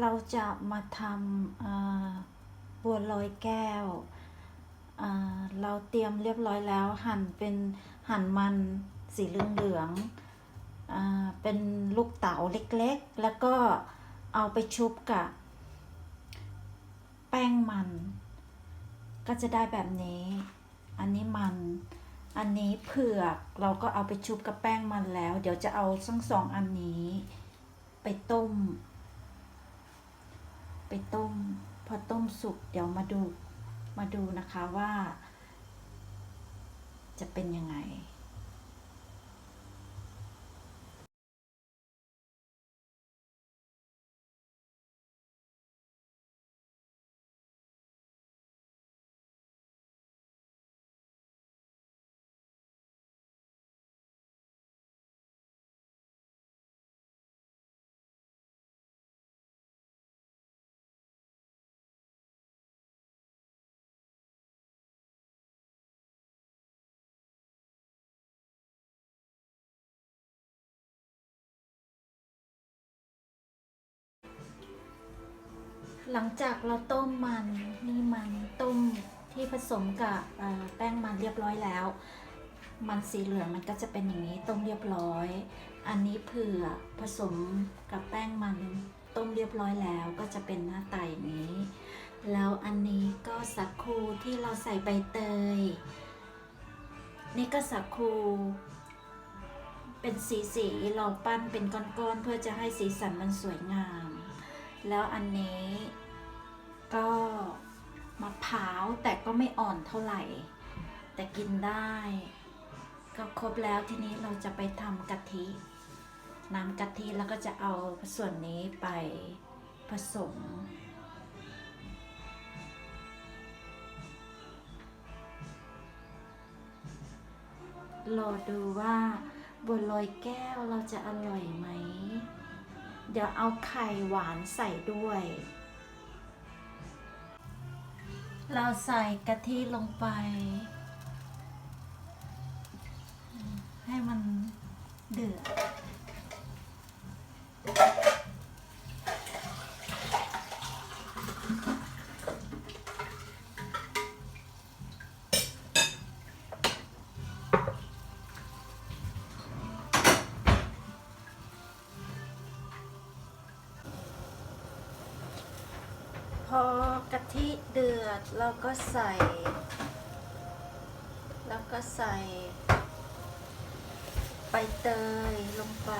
เราจะมาทำบัวลอยแก้ว เราเตรียมเรียบร้อยแล้วหั่นเป็นหั่นมันสีเหลืองๆเอ่อเป็นลูกเต๋าเล็กๆ แล้วก็เอาไปชุบกับ แป้งมัน ก็จะได้แบบนี้ อันนี้มัน อันนี้เผือก เราก็เอาไปชุบกับแป้งมันแล้ว เดี๋ยวจะเอาทั้งสองอันนี้ ไปต้ม ไปต้ม พอต้มสุกเดี๋ยวมาดูมาดูนะคะว่า จะเป็นยังไง หลังจากเราต้มมันนี่มันต้มที่ผสมกับแป้งมันเรียบร้อยแล้ว มันสีเหลืองมันก็จะเป็นอย่างนี้ต้มเรียบร้อย อันนี้เผื่อผสมกับแป้งมันต้มเรียบร้อยแล้วก็จะเป็นหน้าตาอย่างนี้ แล้วอันนี้ก็สักคูที่เราใส่ใบเตย นี่ก็สักคูเป็นสีสีเราปั้นเป็นก้อนๆเพื่อจะให้สีสันมันสวยงาม แล้วอันนี้ ก็มะพร้าวแต่ก็ไม่อ่อนเท่าไหร่ แต่กินได้ ก็ครบแล้วทีนี้เราจะไปทำกะทิ น้ำกะทิแล้วก็จะเอาส่วนนี้ไปผสมรอดูว่าบัวลอยแก้วเราจะอร่อยไหม เดี๋ยวเอาไข่หวานใส่ด้วย เราใส่กะทิลงไป ให้มัน พอกะทิเดือดเราก็ใส่ แล้วก็ใส่ใบเตยลงไป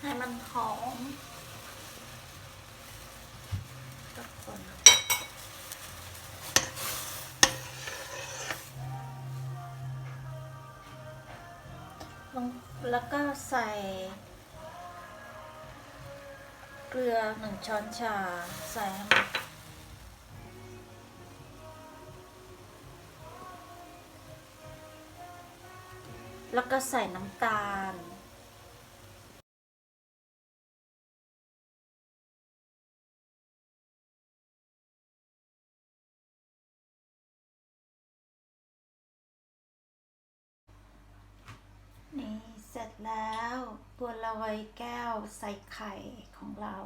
ให้มันหอม แล้วก็ใส่เกลือหนึ่งช้อนชา ใส่ให้มันแล้วก็ใส่น้ำตาล แล้วบัวลอยแก้วใส่ไข่ของเรา